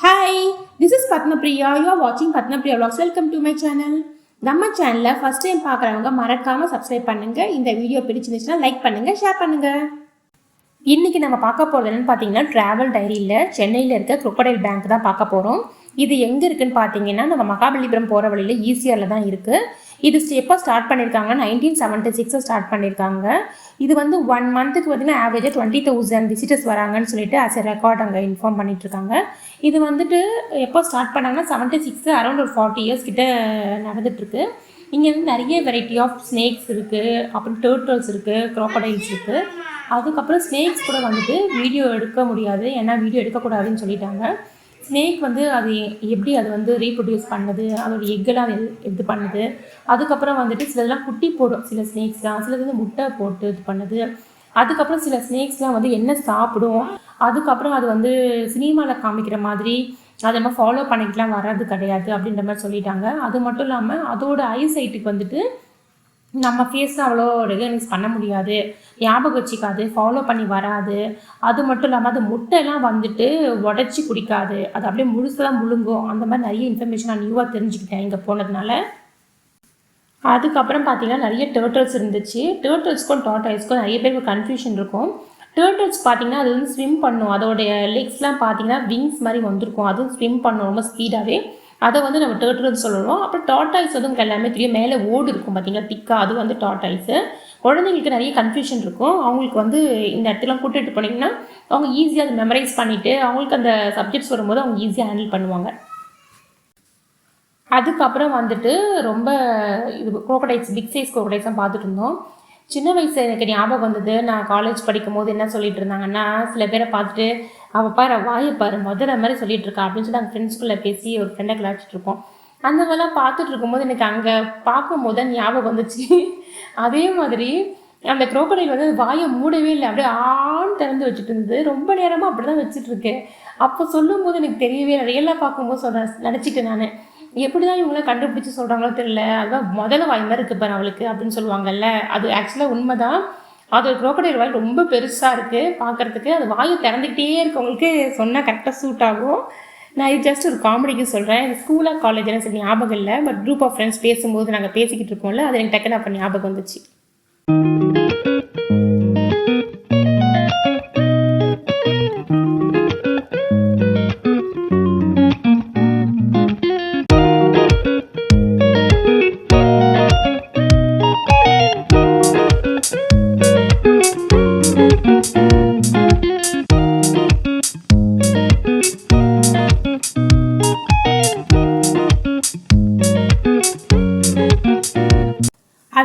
Hi this Padmapriya you are வாட்சிங் Padmapriya vlogs. Welcome to my channel நம்ம சேனலில் first time பார்க்குறவங்க மறக்காமல் சப்ஸ்கிரைப் பண்ணுங்கள் இந்த வீடியோ பிடிச்சிருந்துச்சுன்னா லைக் பண்ணுங்கள் ஷேர் பண்ணுங்கள் இன்றைக்கி நம்ம பார்க்க போகிறது என்னன்னு பார்த்தீங்கன்னா ட்ராவல் டைரியில் சென்னையில் இருக்க குரோக்கடைல் பேங்க் தான் பார்க்க போகிறோம் இது எங்கே இருக்குதுன்னு பார்த்தீங்கன்னா நம்ம மகாபலிபுரம் போகிற வழியில் ஈசிஆரில் தான் இருக்குது இது எப்போ ஸ்டார்ட் பண்ணியிருக்காங்க நைன்டீன் செவன்ட்டி சிக்ஸில் ஸ்டார்ட் பண்ணியிருக்காங்க இது வந்து ஒன் மந்த்துக்கு பார்த்தீங்கன்னா ஆவரேஜாக டுவெண்ட்டி தௌசண்ட் விசிட்டர்ஸ் வராங்கன்னு சொல்லிட்டு அஸ் எ ரெக்கார்ட் அங்கே இன்ஃபார்ம் பண்ணிட்டுருக்காங்க. இது வந்துட்டு எப்போ ஸ்டார்ட் பண்ணாங்கன்னா செவன்ட்டி சிக்ஸ் அரௌண்ட் ஒரு ஃபார்ட்டி இயர்ஸ் கிட்ட நடந்துட்டுருக்கு. இங்கே வந்து நிறைய வெரைட்டி ஆஃப் ஸ்னேக்ஸ் இருக்குது அப்புறம் டேர்ட்டல்ஸ் இருக்குது க்ரோக்கடைல்ஸ் இருக்குது அதுக்கப்புறம் ஸ்னேக்ஸ் கூட வந்துட்டு வீடியோ எடுக்க முடியாது. ஏன்னா வீடியோ எடுக்கக்கூடாதுன்னு சொல்லிட்டாங்க. ஸ்னேக் வந்து அது எப்படி அது வந்து ரீப்ரொடியூஸ் பண்ணுது? அதோட எக்கெல்லாம் அது இது பண்ணுது. அதுக்கப்புறம் வந்துட்டு சிலதெல்லாம் குட்டி போடும். சில ஸ்னேக்ஸ்லாம் சிலது வந்து முட்டை போட்டு இது பண்ணுது. அதுக்கப்புறம் சில ஸ்னேக்ஸ்லாம் வந்து என்ன சாப்பிடும்? அதுக்கப்புறம் அது வந்து சினிமாவில் காமிக்கிற மாதிரி அதை நம்ம ஃபாலோ பண்ணிக்கலாம் வர்றது கிடையாது அப்படின்ற மாதிரி சொல்லிட்டாங்க. அது மட்டும் இல்லாமல் அதோட ஐசைட்டுக்கு வந்துட்டு நம்ம ஃபேஸை அவ்வளோ ரெகனைஸ் பண்ண முடியாது. ஞாபகம் வச்சுக்காது. ஃபாலோ பண்ணி வராது. அது மட்டும் இல்லாமல் அது முட்டைலாம் வந்துட்டு உடச்சி குடிக்காது. அது அப்படியே முழுசாக முழுங்கும். அந்த மாதிரி நிறைய இன்ஃபர்மேஷன் நான் நியூவாக தெரிஞ்சுக்கிட்டேன் இங்கே போனதுனால. அதுக்கப்புறம் பார்த்தீங்கன்னா நிறைய டேர்ட்டல்ஸ் இருந்துச்சு. டேர்ட்டல்ஸ்க்கும் டாட்டாய்ஸ்க்கும் நிறைய பேருக்கு கன்ஃபியூஷன் இருக்கும். டேர்ட்டல்ஸ் பார்த்தீங்கன்னா அது வந்து ஸ்விம் பண்ணும். அதோடைய லெக்ஸ்லாம் பார்த்தீங்கன்னா விங்ஸ் மாதிரி வந்திருக்கும். அதுவும் ஸ்விம் பண்ணும் ரொம்ப ஸ்பீடாகவே அதை வந்து நம்ம டேர்ட்டுன்னு சொல்லுவோம். அப்புறம் டாட்டாய்ஸ் வந்து உங்களுக்கு எல்லாமே தெரியும். மேலே ஓடு இருக்கும் பார்த்தீங்கன்னா திக்காக அது வந்து டாட்டாய்ஸு குழந்தைங்களுக்கு நிறைய கன்ஃபியூஷன் இருக்கும். அவங்களுக்கு வந்து இந்த இடத்துல கூட்டிகிட்டு போனீங்கன்னா அவங்க ஈஸியாக அதை மெமரைஸ் பண்ணிவிட்டு அவங்களுக்கு அந்த சப்ஜெக்ட்ஸ் வரும்போது அவங்க ஈஸியாக ஹேண்டில் பண்ணுவாங்க. அதுக்கப்புறம் வந்துட்டு ரொம்ப இது குரோக்கடைஸ் பிக் சைஸ் குரோக்கடைட்ஸாக பார்த்துட்டு இருந்தோம். சின்ன வயசு எனக்கு ஞாபகம் வந்தது. நான் காலேஜ் படிக்கும் போது என்ன சொல்லிட்டு இருந்தாங்கன்னா சில பேரை பார்த்துட்டு அவள் பாரு வாயை பாரு முதல்ல மாதிரி சொல்லிட்டு இருக்கா அப்படின்னு சொல்லி நாங்கள் ஃப்ரெண்ட்ஸ்குள்ளே பேசி ஒரு ஃப்ரெண்டை கிளாச்சிட்டு இருக்கோம். அந்த மாதிரிலாம் பார்த்துட்டு இருக்கும்போது எனக்கு அங்கே பார்க்கும்போது தான் ஞாபகம் வந்துச்சு. அதே மாதிரி அந்த குரோக்கடையில் வந்து வாயை மூடவே இல்லை. அப்படியே ஆண் திறந்து வச்சுட்டு இருந்தது. ரொம்ப நேரமாக அப்படி தான் வச்சுட்டு இருக்கேன். அப்போ சொல்லும்போது எனக்கு தெரியவே ரியலாக பார்க்கும்போது சொல்கிறேன் நினச்சிட்டேன் நான். எப்படி தான் இவங்கள கண்டுபிடிச்சி சொல்கிறாங்களோ தெரியல. அதுதான் முதல்ல வாய் மாதிரி இருக்குது பாரு அவளுக்கு அப்படின்னு சொல்லுவாங்கல்ல. அது ஆக்சுவலாக உண்மை தான் அது குரோக்கடைல் வாய் ரொம்ப பெருசாக இருக்குது பார்க்குறதுக்கு அது வாயை திறந்துக்கிட்டே இருக்கவங்களுக்கு சொன்னால் கரெக்டாக சூட் ஆகும். நான் இது ஜஸ்ட் ஒரு காமெடிக்கு சொல்கிறேன் ஸ்கூலாக காலேஜில் சரி ஞாபகம் இல்லை. பட் குரூப் ஆஃப் ஃப்ரெண்ட்ஸ் பேசும்போது நாங்கள் பேசிக்கிட்டு இருக்கோம்ல அது எனக்கு டக்குன்னு அப்போ ஞாபகம் வந்துச்சு.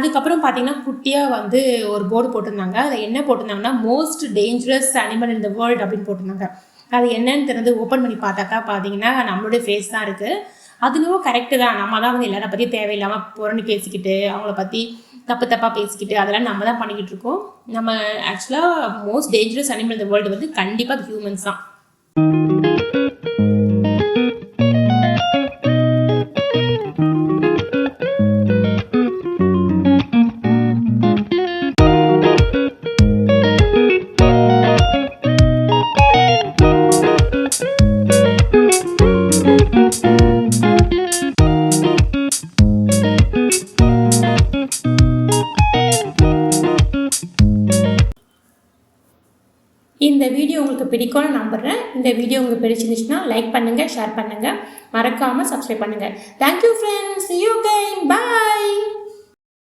அதுக்கப்புறம் பார்த்தீங்கன்னா குட்டியாக வந்து ஒரு போர்டு போட்டிருந்தாங்க. அதில் என்ன போட்டிருந்தாங்கன்னா most dangerous animal in the world அப்படின்னு போட்டிருந்தாங்க. அது என்னன்னு தெரிஞ்சு ஓப்பன் பண்ணி பார்த்தாக்கா பார்த்தீங்கன்னா நம்மளுடைய ஃபேஸ் தான் இருக்குது அதுவும் கரெக்டு தான். நம்ம தான் வந்து எல்லாரை பற்றி தேவையில்லாமல் புறணி பேசிக்கிட்டு அவங்கள பற்றி தப்பு தப்பாக பேசிக்கிட்டு அதெல்லாம் நம்ம தான் பண்ணிக்கிட்டு இருக்கோம். நம்ம ஆக்சுவலாக மோஸ்ட் டேஞ்சரஸ் அனிமல் இந்த வேர்ல்டு வந்து கண்டிப்பாக அது ஹியூமன்ஸ் தான். இந்த வீடியோ உங்களுக்கு பிடிக்கும்னு நம்புகிறேன் இந்த வீடியோ உங்களுக்கு பிடிச்சிருந்துச்சுன்னா லைக் பண்ணுங்கள் ஷேர் பண்ணுங்கள் மறக்காமல் சப்ஸ்கிரைப் பண்ணுங்கள் தேங்க்யூ ஃப்ரெண்ட்ஸ் யூ கைன் பாய்